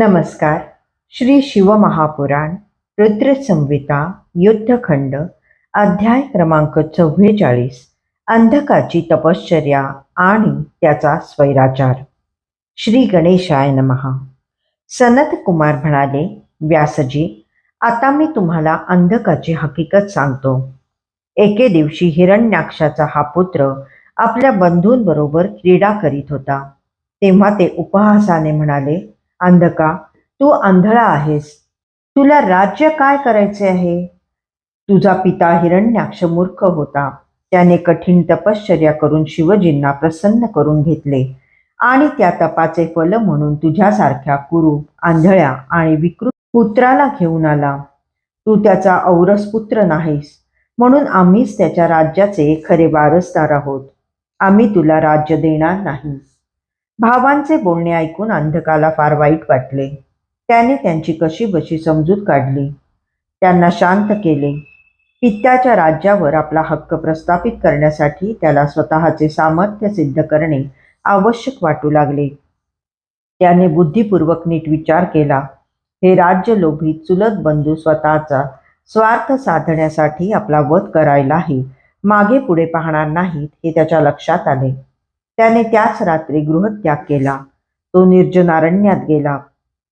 नमस्कार. श्री शिवमहापुराण रुद्रसंविता युद्धखंड अध्याय क्रमांक चव्वेचाळीस अंधकाची तपश्चर्या आणि त्याचा स्वैराचार. श्री गणेशाय नमहा सनत कुमार म्हणाले व्यासजी आता मी तुम्हाला अंधकाची हकीकत सांगतो. एके दिवशी हिरण्याक्षाचा हा पुत्र आपल्या बंधूंबरोबर क्रीडा करीत होता. तेव्हा ते उपहासाने म्हणाले अंधका तू आंधळा आहेस. तुला राज्य काय करायचे आहे? तुझा पिता हिरण्याक्ष मूर्ख होता. त्याने कठीण तपश्चर्या करून शिवजींना प्रसन्न करून घेतले. आणि त्या तपाचे फल म्हणून तुझ्यासारख्या कुरूप आंधळ्या आणि विकृत पुत्राला घेऊन आला. तू त्याचा औरस पुत्र नाहीस. म्हणून आम्हीच त्याच्या राज्याचे खरे वारसदार आहोत. आम्ही तुला राज्य देणार नाही. भावांचे बोलणे ऐकून अंधकाला फार वाईट वाटले. त्याने त्यांची कशी बशी समजूत काढली? त्यांना शांत केले. पित्याच्या राज्यावर आपला हक्क प्रस्थापित करण्यासाठी त्याला स्वतःचे सामर्थ्य सिद्ध करणे आवश्यक वाटू लागले. त्याने बुद्धिपूर्वक नीट विचार केला. हे राज्य लोभी चुलत बंधू स्वतःचा स्वार्थ साधण्यासाठी आपला वध करायलाही मागे पुढे पाहणार नाहीत हे त्याच्या लक्षात आले. त्याने त्याच रात्री गृहत्याग केला. तो निर्जनारण्यात गेला.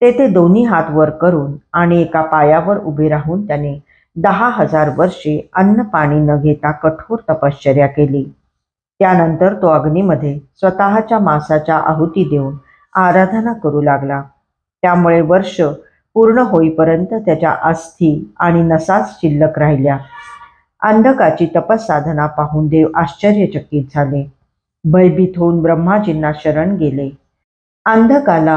तेथे दोन्ही हात वर करून आणि एका पायावर उभे राहून त्याने दहा हजार वर्षे अन्न पाणी न घेता कठोर तपश्चर्या केली. त्यानंतर तो अग्नीमध्ये स्वतःच्या मांसाच्या आहुती देऊन आराधना करू लागला. त्यामुळे वर्ष पूर्ण होईपर्यंत त्याच्या अस्थी आणि नसाच शिल्लक राहिल्या. अंधकाची तपसाधना पाहून देव आश्चर्यचकित झाले. भयभीत होऊन ब्रह्माजींना शरण गेले. अंधकाला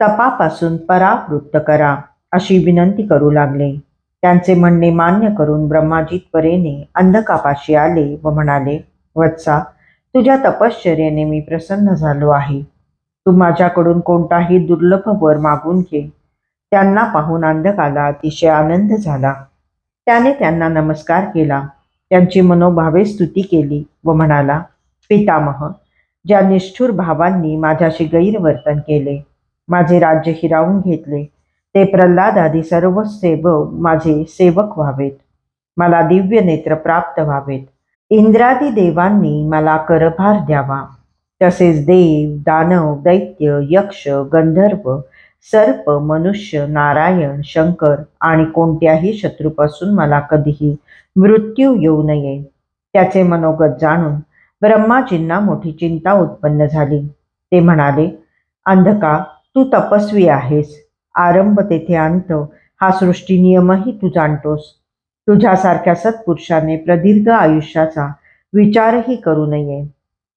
तपापासून परावृत्त करा अशी विनंती करू लागले. त्यांचे म्हणणे मान्य करून ब्रह्माजी त्वरेने अंधकापाशी आले व म्हणाले वत्सा तुझ्या तपश्चर्येने मी प्रसन्न झालो आहे. तू माझ्याकडून कोणताही दुर्लभ वर मागून घे. त्यांना पाहून अंधकाला अतिशय आनंद झाला. त्याने त्यांना नमस्कार केला. त्यांची मनोभावे स्तुती केली व म्हणाला पितामह ज्या निष्ठुर भावांनी माझ्याशी गैरवर्तन केले माझे राज्य हिरावून घेतले ते प्रल्हाद आदी सर्व सेवक माझे सेवक व्हावेत. मला दिव्य नेत्र प्राप्त व्हावेत. इंद्रादी देवांनी मला करभार द्यावा. तसेच देव दानव दैत्य यक्ष गंधर्व सर्प मनुष्य नारायण शंकर आणि कोणत्याही शत्रूपासून मला कधीही मृत्यू येऊ नये त्याचे मनोगत जाणून ब्रह्माजींना मोठी चिंता उत्पन्न झाली. ते म्हणाले अंधका तू तपस्वी आहेस. आरंभ तेथे अंत हा सृष्टी नियमही तू जाणतोस. तुझ्यासारख्या सत्पुरुषाने प्रदीर्घ आयुष्याचा विचारही करू नये.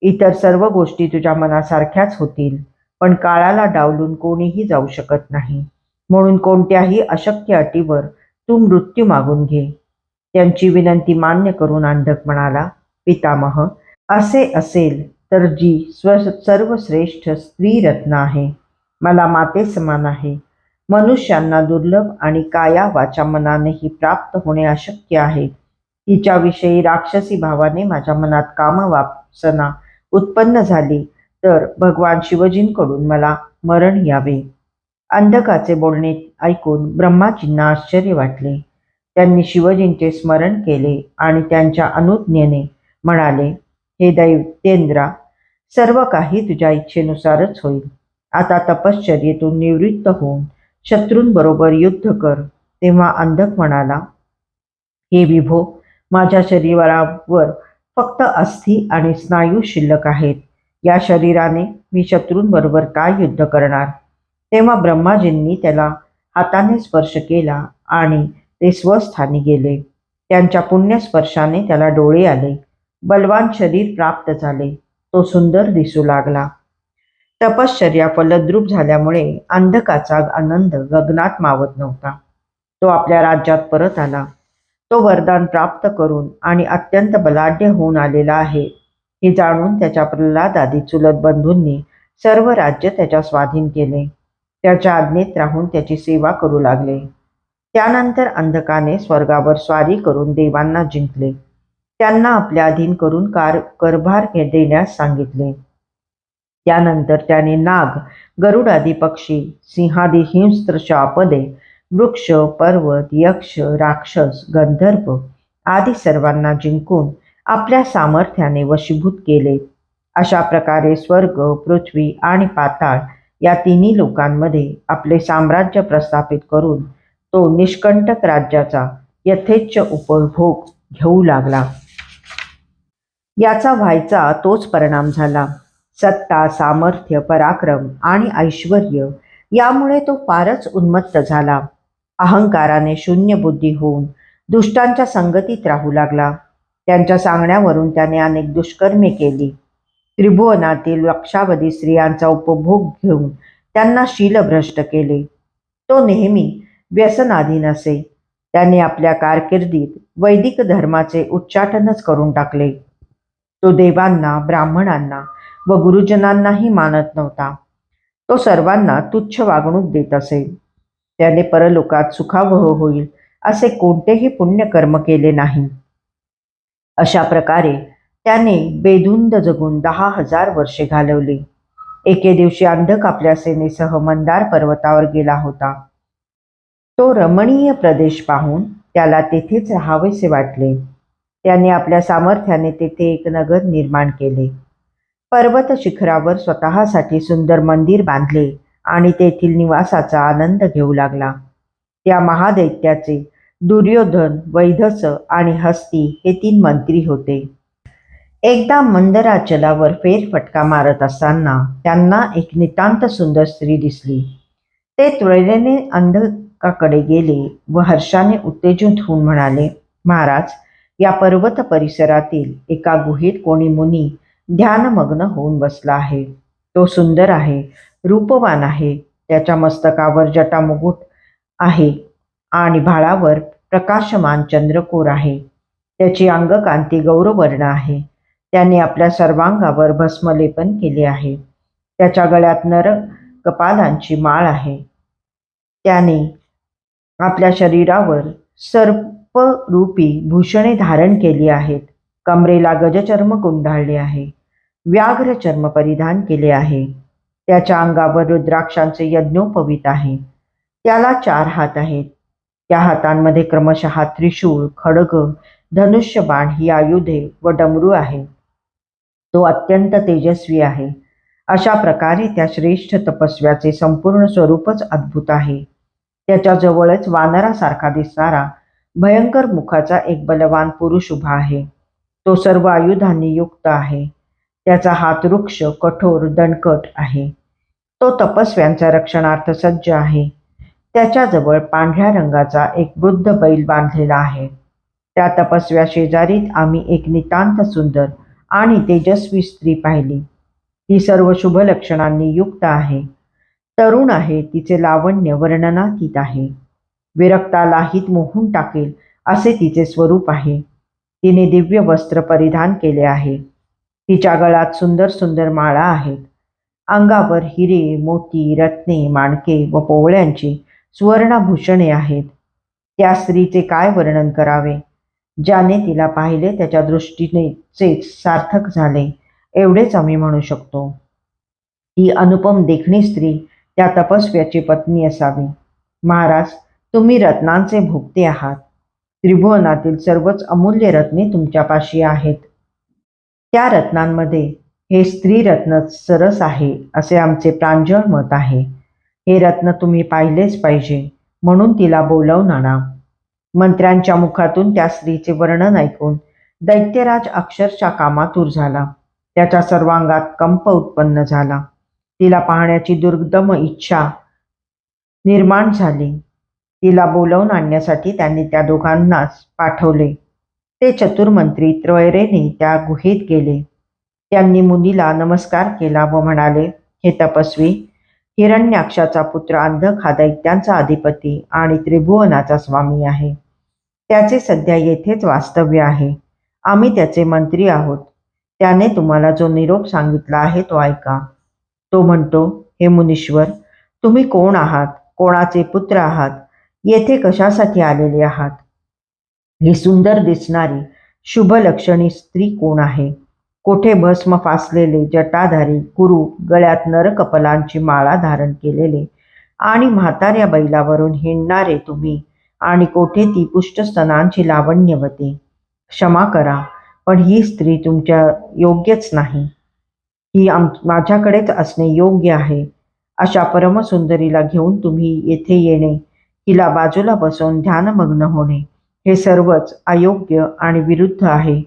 इतर सर्व गोष्टी तुझ्या मनासारख्याच होतील पण काळाला डावलून कोणीही जाऊ शकत नाही. म्हणून कोणत्याही अशक्य अटीवर तू मृत्यू मागून घे. त्यांची विनंती मान्य करून अंधक म्हणाला पितामह असे असेल तर जी स्व सर्वश्रेष्ठ स्त्रीरत्न आहे मला माते समान आहे. मनुष्यांना दुर्लभ आणि काया वाचा मनानेही प्राप्त होणे अशक्य आहे. तिच्याविषयी राक्षसी भावाने माझ्या मनात कामवासना उत्पन्न झाली तर भगवान शिवजींकडून मला मरण यावे. अंधकाचे बोलणे ऐकून ब्रह्माजींना आश्चर्य वाटले. त्यांनी शिवजींचे स्मरण केले आणि त्यांच्या अनुज्ञेने म्हणाले हे दैत्येंद्रा सर्व काही तुझ्या इच्छेनुसारच होईल. आता तपश्चर्येतून निवृत्त होऊन शत्रूंबरोबर युद्ध कर. तेव्हा अंधक म्हणाला हे विभो माझ्या शरीरावर फक्त अस्थि आणि स्नायू शिल्लक आहेत. या शरीराने मी शत्रूंबरोबर काय युद्ध करणार? तेव्हा ब्रह्माजींनी त्याला हाताने स्पर्श केला आणि ते स्वस्थानी गेले. त्यांच्या पुण्यस्पर्शाने त्याला डोळे आले. बलवान शरीर प्राप्त झाले. तो सुंदर दिसू लागला. तपश्चर्या फलद्रूप झाल्यामुळे अंधकाचा आनंद गगनात मावत नव्हता. तो आपल्या राज्यात परत आला. तो वरदान प्राप्त करून आणि अत्यंत बलाढ्य होऊन आलेला आहे हे जाणून त्याच्या प्रल्हाद आदी चुलत बंधूंनी सर्व राज्य त्याच्या स्वाधीन केले. त्याच्या आज्ञेत राहून त्याची सेवा करू लागले. त्यानंतर अंधकाने स्वर्गावर स्वारी करून देवांना जिंकले. त्यांना आपल्या अधीन करून कार करभार देण्यास सांगितले. त्यानंतर त्याने नाग गरुड आदी पक्षी सिंहादी हिंस्त्र शापदे वृक्ष पर्वत यक्ष राक्षस गंधर्व आदी सर्वांना जिंकून आपल्या सामर्थ्याने वशीभूत केले. अशा प्रकारे स्वर्ग पृथ्वी आणि पाताळ या तिन्ही लोकांमध्ये आपले साम्राज्य प्रस्थापित करून तो निष्कंटक राज्याचा यथेच्छ उपभोग घेऊ लागला. याचा व्हायचा तोच परिणाम झाला. सत्ता सामर्थ्य पराक्रम आणि ऐश्वर यामुळे तो फारच उन्मत्त झाला. अहंकाराने शून्य बुद्धी होऊन दुष्टांच्या संगतीत राहू लागला. त्यांच्या सांगण्यावरून त्याने अनेक दुष्कर्मे केली. त्रिभुवनातील लक्षावधी स्त्रियांचा उपभोग घेऊन त्यांना शीलभ्रष्ट केले. तो नेहमी व्यसनाधीन असे. त्याने आपल्या कारकिर्दीत वैदिक धर्माचे उच्चाटनच करून टाकले. तो देवांना ब्राह्मणांना व गुरुजनांनाही मानत नव्हता. तो सर्वांना तुच्छ वागणूक देत असे. त्याने परलोकात सुखावह होईल असे कोणतेही पुण्यकर्म केले नाही. अशा प्रकारे त्याने बेधुंद जगून दहा हजार वर्षे घालवली. एके दिवशी अंधक आपल्या सेनेसह मंदार पर्वतावर गेला होता. तो रमणीय प्रदेश पाहून त्याला तेथेच राहावेसे वाटले. त्यांनी आपल्या सामर्थ्याने तेथे एक नगर निर्माण केले. पर्वत शिखरावर स्वतःसाठी सुंदर मंदिर बांधले आणि तेथील निवासाचा आनंद घेऊ लागला. त्या महादैत्याचे दुर्योधन वैधस आणि हस्ती हे तीन मंत्री होते. एकदा मंदराचलावर फेरफटका मारत असताना त्यांना एक नितांत सुंदर स्त्री दिसली. ते त्वरेने अंधकाकडे गेले व हर्षाने उत्तेजित होऊन म्हणाले महाराज या पर्वत परिसरातील एका गुहेत कोणी मुनी ध्यानमग्न होऊन बसला आहे. तो सुंदर आहे रूपवान आहे त्याच्या मस्तकावर जटामुकुट आहे आणि भाळावर प्रकाशमान चंद्रकोर आहे. त्याची अंगकांती गौरवर्ण आहे. त्याने आपल्या सर्वांगावर भस्मलेपन केले आहे. त्याच्या गळ्यात नर कपालांची माळ आहे. त्याने आपल्या शरीरावर रूपी भूषणे धारण केली आहेत. कमरेला गजचर्म गुंडाळले आहे. व्याघ्र चर्म परिधान केले आहे. त्याच्या अंगावर रुद्राक्षांचे यज्ञोपवीत आहे. त्याला चार हात आहेत. त्या हातांमध्ये क्रमशः त्रिशूळ खडग धनुष्यबाण ही आयुधे व डमरू आहे. तो अत्यंत तेजस्वी आहे. अशा प्रकारे त्या श्रेष्ठ तपस्व्याचे संपूर्ण स्वरूपच अद्भुत आहे. त्याच्याजवळच वानरासारखा दिसणारा भयंकर मुखाचा एक बलवान पुरुष उभा आहे. तो सर्व आयुधांनी युक्त आहे. त्याचा हात वृक्ष कठोर दणकट आहे. तो तपस्व्यांच्या रक्षणार्थ सज्ज आहे. त्याच्याजवळ पांढऱ्या रंगाचा एक वृद्ध बैल बांधलेला आहे. त्या तपस्व्या शेजारीत आम्ही एक नितांत सुंदर आणि तेजस्वी स्त्री पाहिली. ती सर्व शुभ लक्षणांनी युक्त आहे. तरुण आहे तिचे लावण्य वर्णनातीत आहे. विरक्तालाहित मोहून टाकेल असे तिचे स्वरूप आहे. तिने दिव्य वस्त्र परिधान केले आहे. तिच्या गळात सुंदर सुंदर माळा आहेत. अंगावर हिरे मोती रत्ने माणके व पोवळ्यांची सुवर्णाभूषणे आहेत. त्या स्त्रीचे काय वर्णन करावे? ज्याने तिला पाहिले त्याच्या दृष्टीनेचेच सार्थक झाले एवढेच आम्ही म्हणू शकतो. ती अनुपम देखणी स्त्री त्या तपस्व्याची पत्नी असावी. महाराज तुम्ही रत्नांचे भोगते आहात. त्रिभुवनातील सर्वच अमूल्य रत्ने तुमच्यापाशी आहेत. त्या रत्नांमध्ये हे स्त्री रत्न सरस आहे असे आमचे प्रांजळ मत आहे. हे रत्न तुम्ही पाहिलेच पाहिजे म्हणून तिला बोलवून आणा. मंत्र्यांच्या मुखातून त्या स्त्रीचे वर्णन ऐकून दैत्यराज अक्षरशः कामातूर झाला. त्याच्या सर्वांगात कंप उत्पन्न झाला. तिला पाहण्याची दुर्दम इच्छा निर्माण झाली. तिला बोलावून आणण्यासाठी त्यांनी त्या दोघांनाच पाठवले. ते चतुर्मंत्री त्रयरेने त्या गुहेत गेले. त्यांनी मुनीला नमस्कार केला व म्हणाले हे तपस्वी हिरण्याक्षाचा पुत्र अंधक हा दैत्यांचा अधिपती आणि त्रिभुवनाचा स्वामी आहे. त्याचे सध्या येथेच वास्तव्य आहे. आम्ही त्याचे मंत्री आहोत. त्याने तुम्हाला जो निरोप सांगितला आहे तो ऐका. तो म्हणतो हे मुनीश्वर तुम्ही कोण आहात? कोणाचे पुत्र आहात? येथे कशासाठी आलेले आहात? ही सुंदर दिसणारी शुभलक्षणी स्त्री कोण आहे? कोठे भस्म फासलेले जटाधारी कुरू गळ्यात नरकपलांची माळा धारण केलेले आणि म्हाताऱ्या बैलावरून हिंडणारे तुम्ही आणि कोठे ती पुष्टस्तनांची लावण्यवती क्षमा करा पण ही स्त्री तुमच्या योग्यच नाही. ही आम माझ्याकडेच असणे योग्य आहे. अशा परमसुंदरीला घेऊन तुम्ही येथे येणे हिला बाजूला बसून ध्यानमग्न होणे हे सर्वच अयोग्य आणि विरुद्ध आहे.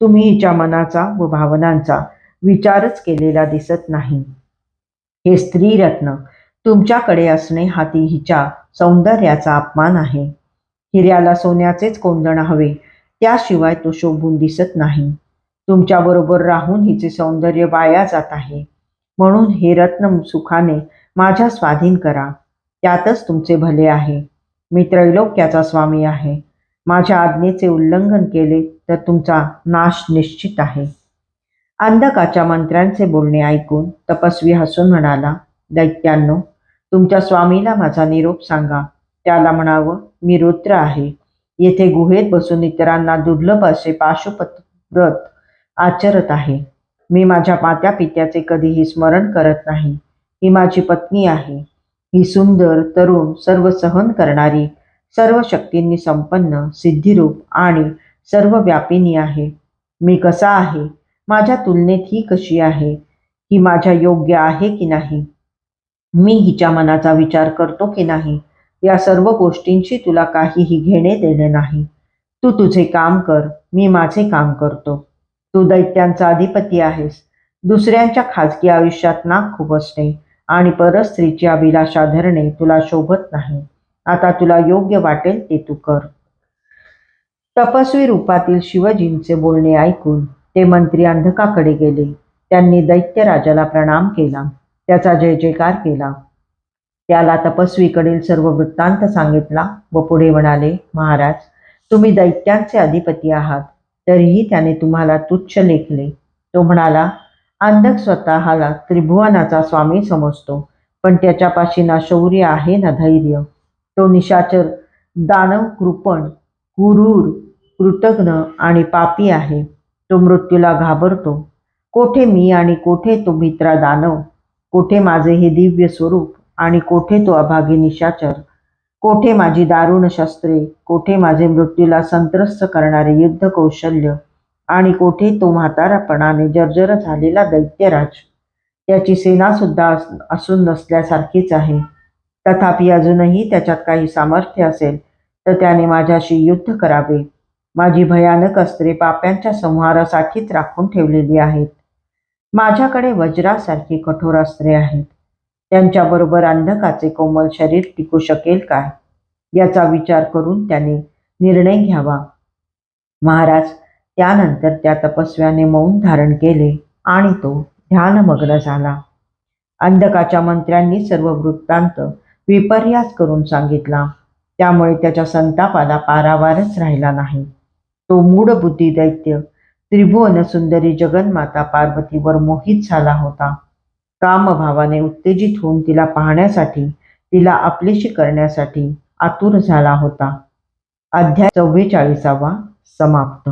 तुम्ही हिच्या मनाचा व भावनांचा विचारच केलेला दिसत नाही. हे स्त्रीरत्न तुमच्याकडे असणे हा ती हिच्या सौंदर्याचा अपमान आहे. हिऱ्याला सोन्याचेच कोंदण हवे त्याशिवाय तो शोभून दिसत नाही. तुमच्याबरोबर राहून हिचे सौंदर्य वाया जात आहे. म्हणून हे रत्न सुखाने माझ्या स्वाधीन करा. त्यातच तुमचे भले आहे. मी त्रैलोक्याचा स्वामी आहे. माझ्या आज्ञेचे उल्लंघन केले तर तुमचा नाश निश्चित आहे. अंधकाच्या मंत्र्यांचे बोलणे ऐकून तपस्वी हसून म्हणाला दैत्यांनो तुमच्या स्वामीला माझा निरोप सांगा. त्याला म्हणावं मी रुद्र आहे. येथे गुहेत बसून इतरांना दुर्लभ असे पाशुपत व्रत आचरत आहे. मी माझ्या मात्या पित्याचे कधीही स्मरण करत नाही. ही माझी पत्नी आहे. ही सुंदर तरुण सर्व सहन करणारी सर्व शक्तींनी संपन्न सिद्धिरूप आणि सर्व व्यापिनी आहे. मी कसा आहे? माझ्या तुलनेत ही कशी आहे? ही माझ्या योग्य आहे की नाही? मी हिच्या मनाचा विचार करतो की नाही? या सर्व गोष्टींशी तुला काहीही घेणे देणे नाही. तू तुझे काम कर मी माझे काम करतो. तू दैत्यांचा अधिपती आहेस. दुसऱ्यांच्या खाजगी आयुष्यात नाक खुपसणे. आणि परस्त्रीची अभिलाषा धरणे तुला शोभत नाही. आता तुला योग्य वाटेल ते तू कर. तपस्वी रूपातील शिवजींचे बोलणे ऐकून ते मंत्री अंधकाकडे गेले. त्यांनी दैत्यराजाला प्रणाम केला. त्याचा जय जयकार केला. त्याला तपस्वीकडील सर्व वृत्तांत सांगितला व पुढे म्हणाले महाराज तुम्ही दैत्यांचे अधिपती आहात. तरीही त्याने तुम्हाला तुच्छ लेखले. तो म्हणाला अंधक स्वतःला त्रिभुवनाचा स्वामी समजतो पण त्याच्यापाशी ना शौर्य आहे ना धैर्य. तो निशाचर दानव कृपण क्रूर कृतघ्न आणि पापी आहे. तो मृत्यूला घाबरतो. कोठे मी आणि कोठे तो मित्रा दानव? कोठे माझे हे दिव्य स्वरूप आणि कोठे तो अभागी निशाचर? कोठे माझी दारुण शस्त्रे? कोठे माझे मृत्यूला संत्रस्त करणारे युद्ध कौशल्य? आणि कोठे तो म्हातारापणाने जर्जर झालेला दैत्यराज. त्याची सेना सुद्धा अस- असून नसल्यासारखीच आहे. तथापि अजूनही त्याच्यात काही सामर्थ्य असेल तर त्याने माझ्याशी युद्ध करावे. माझी भयानक अस्त्रे पाप्यांच्या संहारासाठीच राखून ठेवलेली आहेत. माझ्याकडे वज्रासारखी कठोर अस्त्रे आहेत. त्यांच्याबरोबर अंधकाचे कोमल शरीर टिकू शकेल काय? याचा विचार करून त्याने निर्णय घ्यावा. महाराज त्यानंतर त्या तपस्व्याने मौन धारण केले आणि तो ध्यानमग्न झाला. अंधकाच्या मंत्र्यांनी सर्व वृत्तांत विपर्यास करून सांगितला. त्यामुळे त्याच्या संतापाला पारावारच राहिला नाही. तो मूढबुद्धी दैत्य त्रिभुवन सुंदरी जगन्माता पार्वतीवर मोहित झाला होता. कामभावाने उत्तेजित होऊन तिला पाहण्यासाठी तिला आपलीशी करण्यासाठी आतुर झाला होता. अध्याय चव्वेचाळीसावा समाप्त.